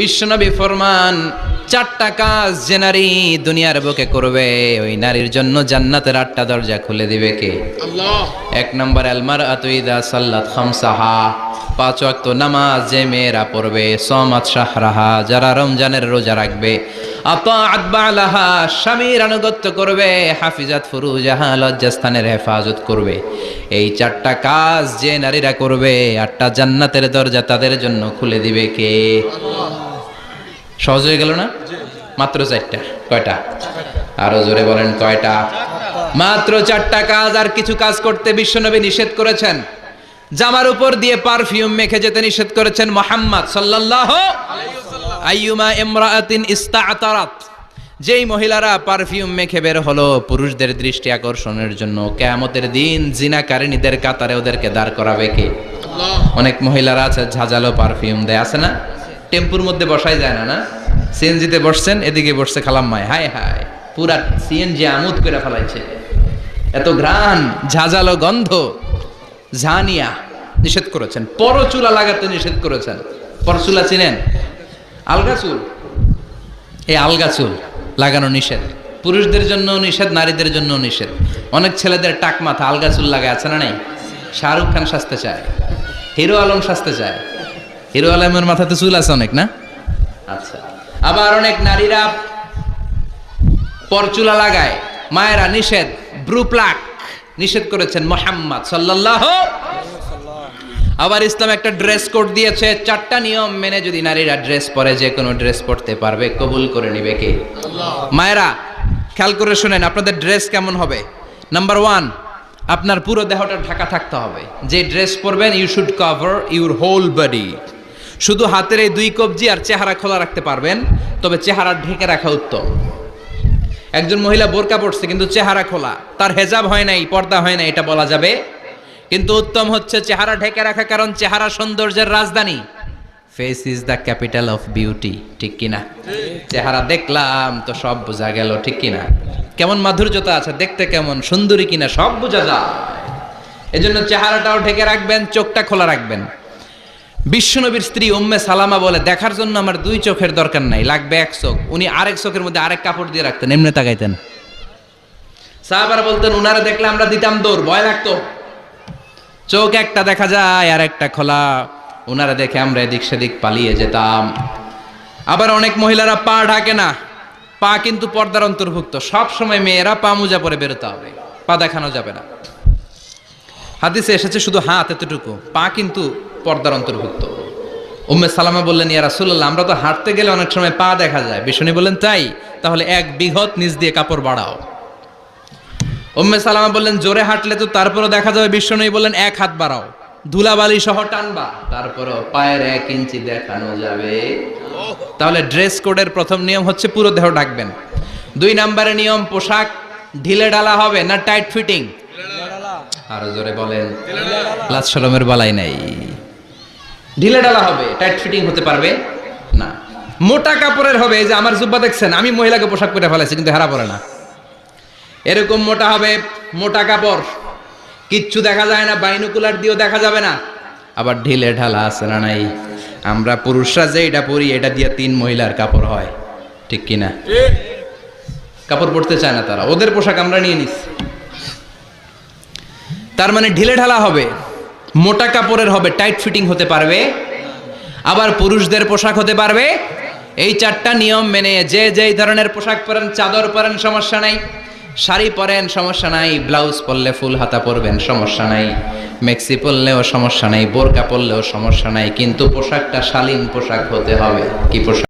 বিশ্বনবী ফরমান চারটা কাজ যে নারী দুনিয়ার বুকে করবে ওই নারীর জন্য জান্নাতের আটটা দরজা খুলে দিবে কে? এক নম্বর আলমার আতুইদা সাল্লাত খামসাহা পাঁচ ওয়াক্ত নামাজ যে মেয়েরা পড়বে সমাত শাহরাহা যারা রমজানের রোজা রাখবে স্বামীর আনুগত্য করবে হাফিজাত ফুরুজাহা লজ্জাস্থানের হেফাজত করবে। এই চারটা কাজ যে নারীরা করবে আটটা জান্নাতের দরজা তাদের জন্য খুলে দিবে কে? সহজ হয়ে গেল না? মাত্র চারটা। কয়টা? আরও জোরে বলেন কয়টা? মাত্র চারটা কাজ আর কিছু কাজ করতে বিশ্বনবী নিষেধ করেছেন। জামার উপর দিয়ে পারফিউম মেখে যেতে নিষেধ করেছেন মোহাম্মদ সাল্লাল্লাহু আইয়ুমা ইস্তাআতারাত। যেই মহিলারা পারফিউম মেখে বের হলো পুরুষদের দৃষ্টি আকর্ষণের জন্য কেয়ামতের দিন জিনাকারিনীদের কাতারে ওদেরকে দাঁড় করাবে কে? অনেক মহিলারা আছে ঝাঁঝালো পারফিউম দেয় আছে না? টেম্পুর মধ্যে বসাই যায় না না? সিএনজিতে বসছেন, এদিকে বসছে খালাম খালাম্মায় হায় হায়, পুরা সিএনজি আমোদ করে ফেলাইছে। এত ঘ্রাণ, ঝাঁঝালো গন্ধ, ঝানিয়া নিষেধ করেছেন। পরচুলা লাগাতে নিষেধ করেছেন। পরচুলা চিনেন? আলগা চুল? এই আলগা চুল লাগানো নিষেধ। পুরুষদের জন্য নিষেধ, নারীদের জন্য নিষেধ। অনেক ছেলেদের টাক মাথা আলগা চুল লাগায়, আছে না নাই? শাহরুখ খান সাজতে চায়। হিরো আলম সাজতে চায়। হিরো আলমের মাথাতে চুল আছে অনেক না? আচ্ছা। আবার অনেক নারীরা পরচুলা লাগায় মায়েরা নিষেধ ব্রু প্লাক নিষেধ করেছেন মোহাম্মদ সাল্লাল্লাহু আবার ইসলাম একটা ড্রেস কোড দিয়েছে চারটা নিয়ম মেনে যদি নারীরা ড্রেস পরে যে কোনো ড্রেস পরতে পারবে কবুল করে নিবে কে? মায়েরা খেয়াল করে শুনেন আপনাদের ড্রেস কেমন হবে? নাম্বার ওয়ান আপনার পুরো দেহটা ঢাকা থাকতে হবে। যে ড্রেস পরবেন you should cover your whole body শুধু হাতের এই দুই কবজি আর চেহারা খোলা রাখতে পারবেন, তবে চেহারা ঢেকে রাখা উত্তম। একজন মহিলা বোরকা পড়ছে কিন্তু চেহারা খোলা। তার হেজাব হয় নাই, পর্দা হয় না এটা বলা যাবে। কিন্তু উত্তম হচ্ছে চেহারা ঢেকে রাখা, কারণ চেহারা সৌন্দর্যের রাজধানী। Face is the capital of beauty ঠিক কিনা? চেহারা দেখলাম তো সব বোঝা গেল, ঠিক কিনা? কেমন মাধুর্যতা আছে, দেখতে কেমন, সুন্দরী কিনা, সব বোঝা যায়। এজন্য চেহারাটাও ঢেকে রাখবেন, চোখটা খোলা রাখবেন। বিশ্বনবীর স্ত্রী উম্মে সালামা বলে, দেখার জন্য আমার দুই চোখের দরকার নাই, লাগবে এক চোখ। উনি আরেক চোখের মধ্যে আরেক কাপড় দিয়ে রাখতেন, এমনি তাকাইতেন। সাহাবারা বলতেন, উনারা দেখলে আমরা দিতাম দৌড়, ভয় লাগতো। চোখ একটা দেখা যায়, আর একটা খোলা। ওনারা দেখে আমরা এদিক সেদিক পালিয়ে যেতাম। আবার অনেক মহিলারা পা ঢাকে না, পা কিন্তু পর্দার অন্তর্ভুক্ত। সব সময় মেয়েরা পা মুজা পরে বেরোতে হবে, পা দেখানো যাবে না। হাদিসে এসেছে শুধু হাত এতটুকু, পা কিন্তু পর্দার অন্তর্ভুক্ত। উম্মে সালামা বললেন ইয়া রাসূলুল্লাহ আমরা তো হাঁটতে গেলে অনেক সময় পা দেখা যায়। বিষ্ণু বললেন তাই তাহলে এক বিঘত নিচ দিয়ে কাপড় বাড়াও। উম্মে সালামা বললেন জোরে হাঁটলে তো তারপরও দেখা যাবে। বিশ্বনবী বললেন এক হাত বাড়াও। ধুলাবালি সহ টানবা তারপরও পায়ের এক ইঞ্চি দেখানো যাবে। তাহলে ড্রেস কোডের প্রথম নিয়ম হচ্ছে পুরো দেহ ঢাকবেন। দুই নম্বরের নিয়ম পোশাক ঢিলে ডালা হবে না টাইট ফিটিং? আরও জোরে বলেন। লাজ শরমের বালাই নাই। ঢিলে ডালা হবে টাইট ফিটিং হতে পারবে? না। মোটা কাপড়ের হবে যে আমার জুব্বা দেখছেন, আমি মহিলাকে পোশাক পরে ফেলেছি কিন্তু হেরা পড়ে না। এরকম মোটা হবে, মোটা কাপড়। কিচ্ছু দেখা যায় না, বাইনুকুলার দিয়েও দেখা যাবে না। আবার ঢিলে ঢালা আছে না নাই? আমরা পুরুষরা যে এটা পরি, এটা দিয়ে তিন মহিলার কাপড় হয়। ঠিক কিনা? কাপড় পরতে চায় না তারা। ওদের পোশাক আমরা নিয়ে নিচ্ছি তার মানে ঢিলে ঢালা হবে। মোটা কাপড়ের হবে টাইট ফিটিং হতে পারবে। আবার পুরুষদের পোশাক হতে পারবে। এই চারটা নিয়ম মেনে যে যেই ধরনের পোশাক পরেন, চাদর পরেন, সমস্যা নাই। শাড়ি পরেন, সমস্যা নাই। ব্লাউজ পরলে ফুল হাতা পরবেন, সমস্যা নাই। মেক্সি পরলেও সমস্যা নাই। বোরকা পরলেও সমস্যা নাই। কিন্তু পোশাকটা শালীন পোশাক হতে হবে। কি পোশাক?